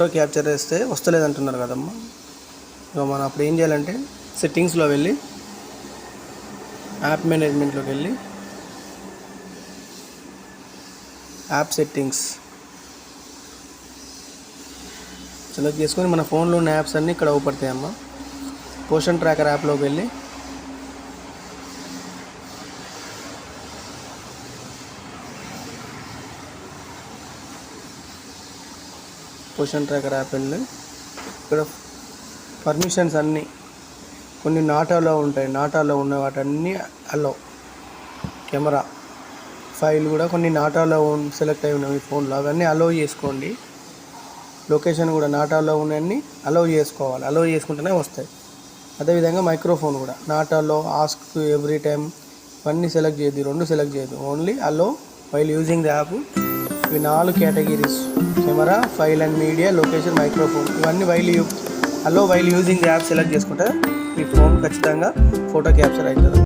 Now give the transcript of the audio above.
Photo capture చేస్తే వస్తలేదు అంటున్నారు కదమ్మా. ఇక మనం అప్పుడు ఏం చేయాలంటే సెట్టింగ్స్లో వెళ్ళి యాప్ మేనేజ్మెంట్లోకి వెళ్ళి యాప్ సెట్టింగ్స్ సెలెక్ట్ చేసుకొని మన ఫోన్లో ఉన్న యాప్స్ అన్నీ ఇక్కడ అవుపడతాయి పోషన్ ట్రాకర్ యాప్లోకి వెళ్ళి క్వశ్చన్ ట్రాకర్ యాప్ వెళ్ళి ఇక్కడ పర్మిషన్స్ అన్నీ కొన్ని నాటాలో ఉంటాయి. నాటాలో ఉన్న వాటన్నీ అలో కెమెరా ఫైల్ కూడా కొన్ని నాటాలో సెలెక్ట్ అయి ఉన్నాయి మీ ఫోన్లో. అవన్నీ అలో చేసుకోండి. లొకేషన్ కూడా నాటాలో ఉన్నవన్నీ అలో చేసుకోవాలి. అలో చేసుకుంటేనే వస్తాయి. అదేవిధంగా మైక్రోఫోన్ కూడా నాటాలో ఆస్క్ ఎవ్రీ టైం ఇవన్నీ సెలెక్ట్ చేయదు రెండు సెలెక్ట్ చేయద్దు. Only allow while using the app ఇవి నాలుగు categories. Camera file and media location microphone. ఇవన్నీ while you allow while using app select చేసుకుంటే మీ ఫోన్ ఖచ్చితంగా ఫోటో క్యాప్చర్ అవుతుంది.